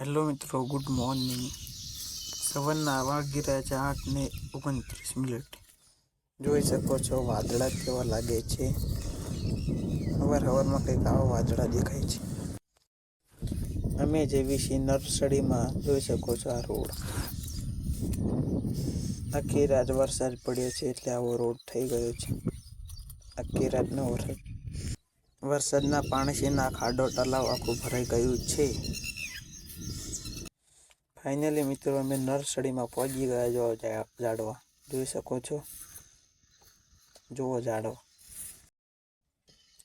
Hello મિત્રો good morning સવારના વાગી રહ્યા છે આઠ ને ઓગણત્રીસ મિનિટ જોઈ શકો છો, વાદળા કેવા લાગે છે. હવાર હવારમાં કંઈક આવા વાદળા દેખાય છે. અમે જેવી છીએ નર્સરીમાં, જોઈ શકો છો આ રોડ. આખી રાત વરસાદ પડ્યો છે એટલે આવો રોડ થઈ ગયો છે. આખી રાતનો વરસાદ. વરસાદના પાણીથી ના ખાડો, તલાવ આખું ભરાઈ ગયું છે. ફાઇનલી મિત્રો, અમે નર્સરીમાં પહોંચી ગયા જો ઝાડવા. જોઈ શકો છો? જુઓ ઝાડવા.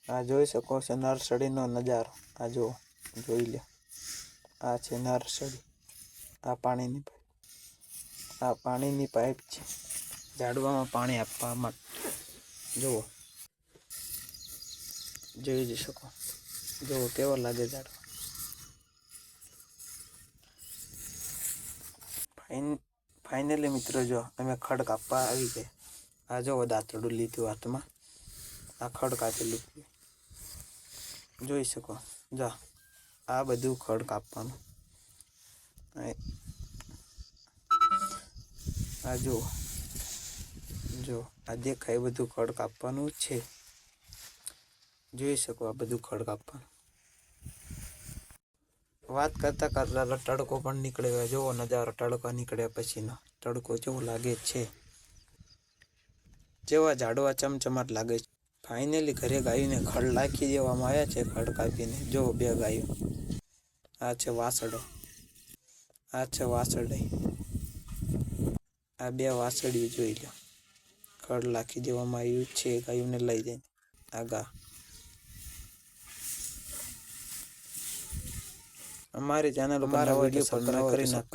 આ જોઈ શકો છો નર્સરીનો નજારો. આ જુઓ, જોઈ લો આ છે નર્સરી. આ પાણીની પાઇપ. આ પાણીની પાઇપ છે. ઝાડવામાં પાણી આપવા માટે જુઓ. જોઈ શકો. જુઓ, કેવો લાગે ઝાડવા? ફાઇનલી મિત્રો જો, અમે ખડ કાપવા આવી ગયા. આ જો દાંતડું લીધું હાથમાં. આ ખડ કાપેલું લીધું. જોઈ શકો. જો, આ બધું ખડ કાપવાનું. આ જો જો, આ દેખાય બધું ખડ કાપવાનું છે. જોઈ શકો આ બધું ખડ કાપવાનું. વાત કરતા કરતા તડકો પણ નીકળ્યો. હોય જોવો નજારો તડકો નીકળ્યા પછીનો. તડકો જેવો લાગે છે. જેવા ઝાડવા ચમચમાટ લાગે છે. ફાઇનલી ઘરે ગાયોને ખડ લાખી દેવામાં આવ્યા છે, ખડ કાપીને. જો, બે ગાયો. આ છે વાસડો. આ છે વાસડી. આ બે વાસળી જોઈ લો ખડ લાખી દેવામાં આવ્યું છે, ગાયોને લઈ જઈને. આગા. અમારી ચેનલ નવા વીડિયો પર કરી સબસ્ક્રાઈબ